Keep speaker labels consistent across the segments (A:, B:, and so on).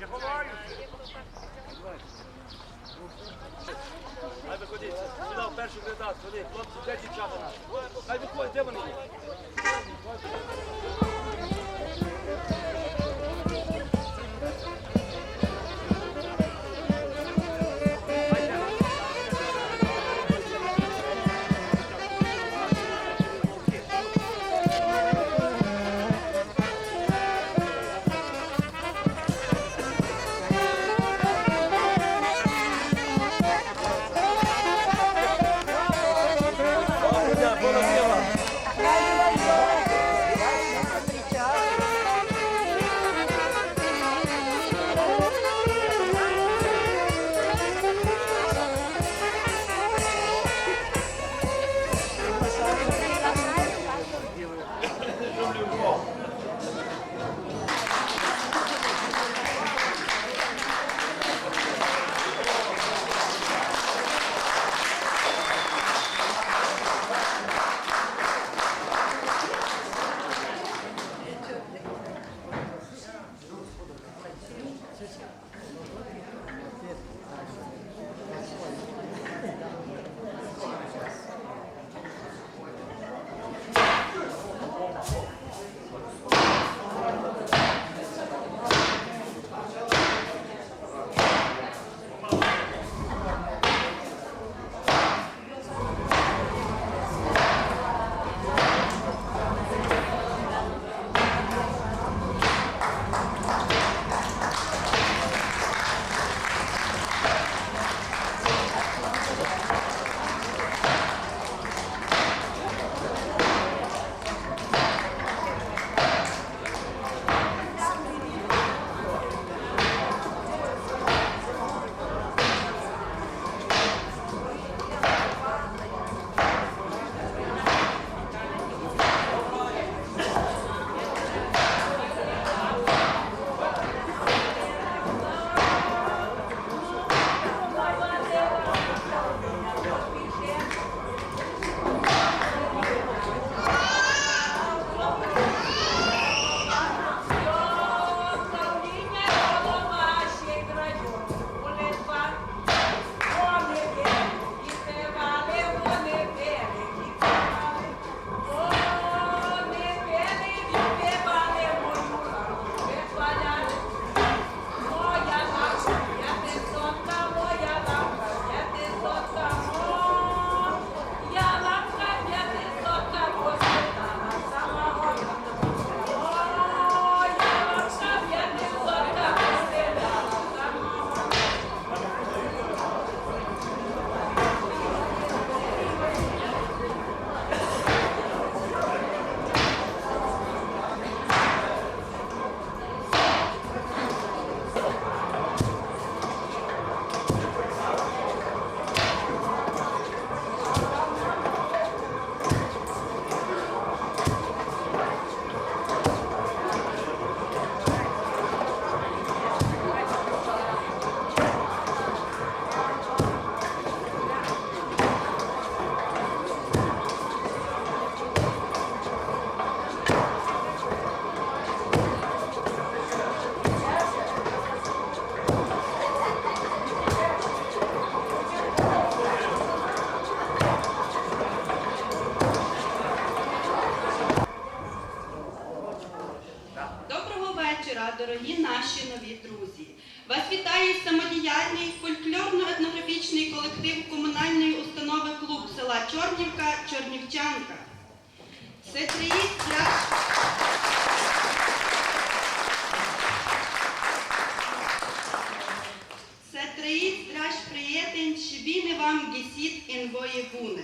A: Я ховаюся.
B: Хай виходіть. Сюди в перший рядок. Ходи, хлопці, де дівчата наші? Хай виходять, де вони
C: Для... Це триїсть драж приєтень, щебіни вам гісіт інвоє буне.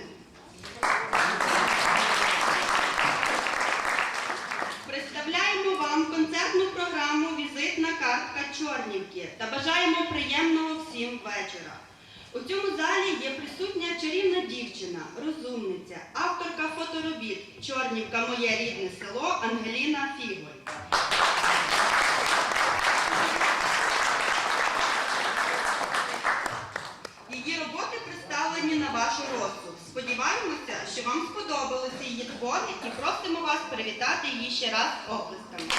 C: Рідне Ангеліна Фіголь. Її роботи представлені на вашу розсуд. Сподіваємося, що вам сподобалися її твори і просимо вас привітати її ще раз оплесками.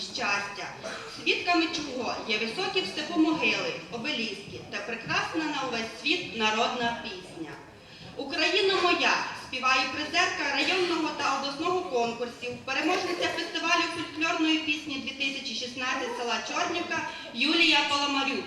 D: щастя. Свідками чого є високі всепомогили, обеліски та прекрасна на увесь світ народна пісня. Україна моя співає призерка районного та обласного конкурсів, переможниця фестивалю фольклорної пісні 2016 села Чорнівка Юлія
E: Поломарюк.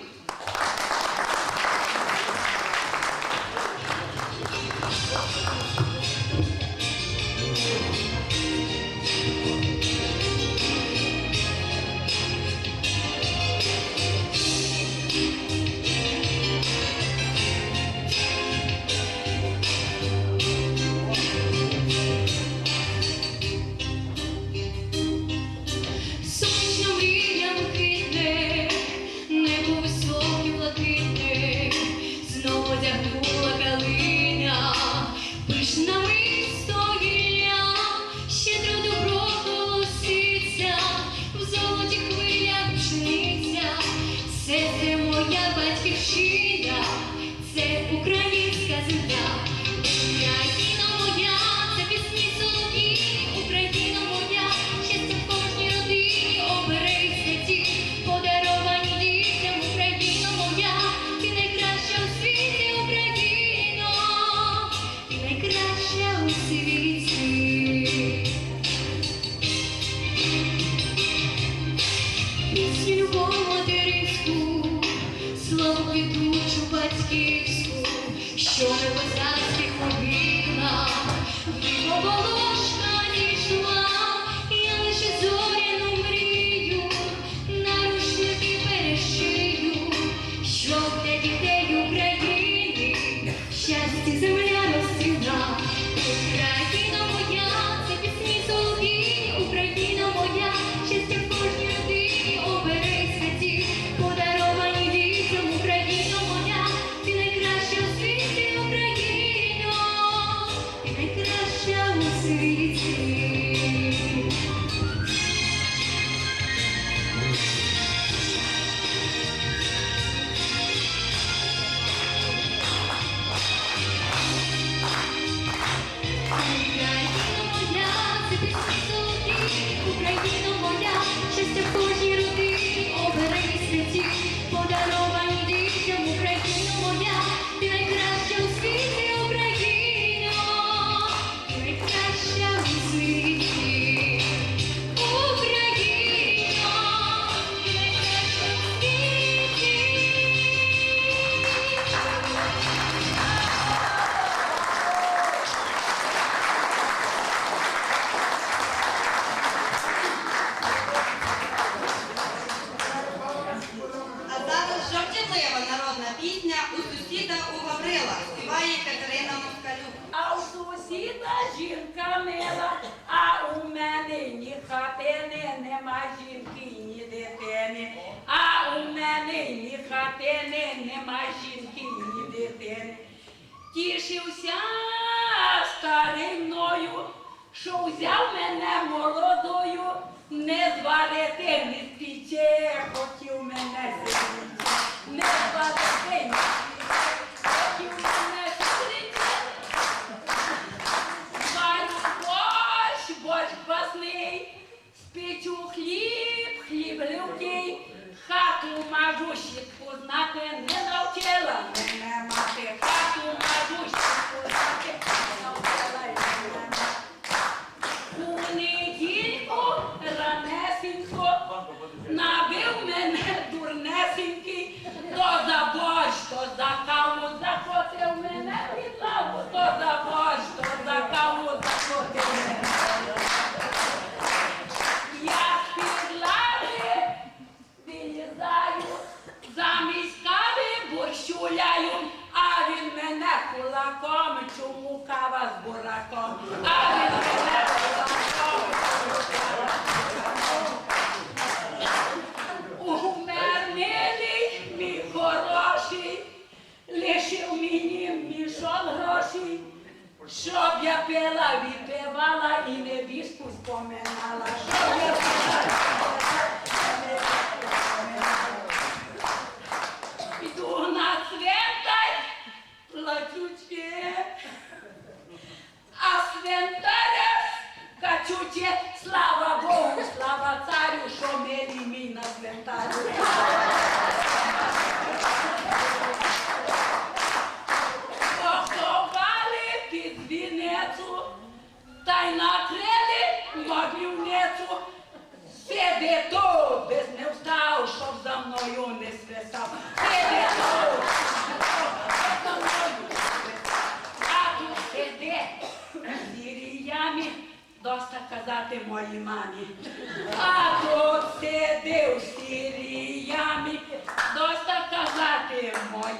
E: хатини нема жінки, ні дитини, а у мене ні хатини нема жінки, ні дитини. Тішився стариною, що взяв мене молодою, не зварити, не спіче, хотів мене зі не зварити. Marusi, poznate nie nauczyła mnie. плачуче, а свинтаря качуче, слава Богу, слава царю, що мені мій на свинтарю. Поховали під вінецю, та й накрили могилницю, себе то без не встав, щоб за
D: мною не guardate moi A você Deus siriame, dosta casate moi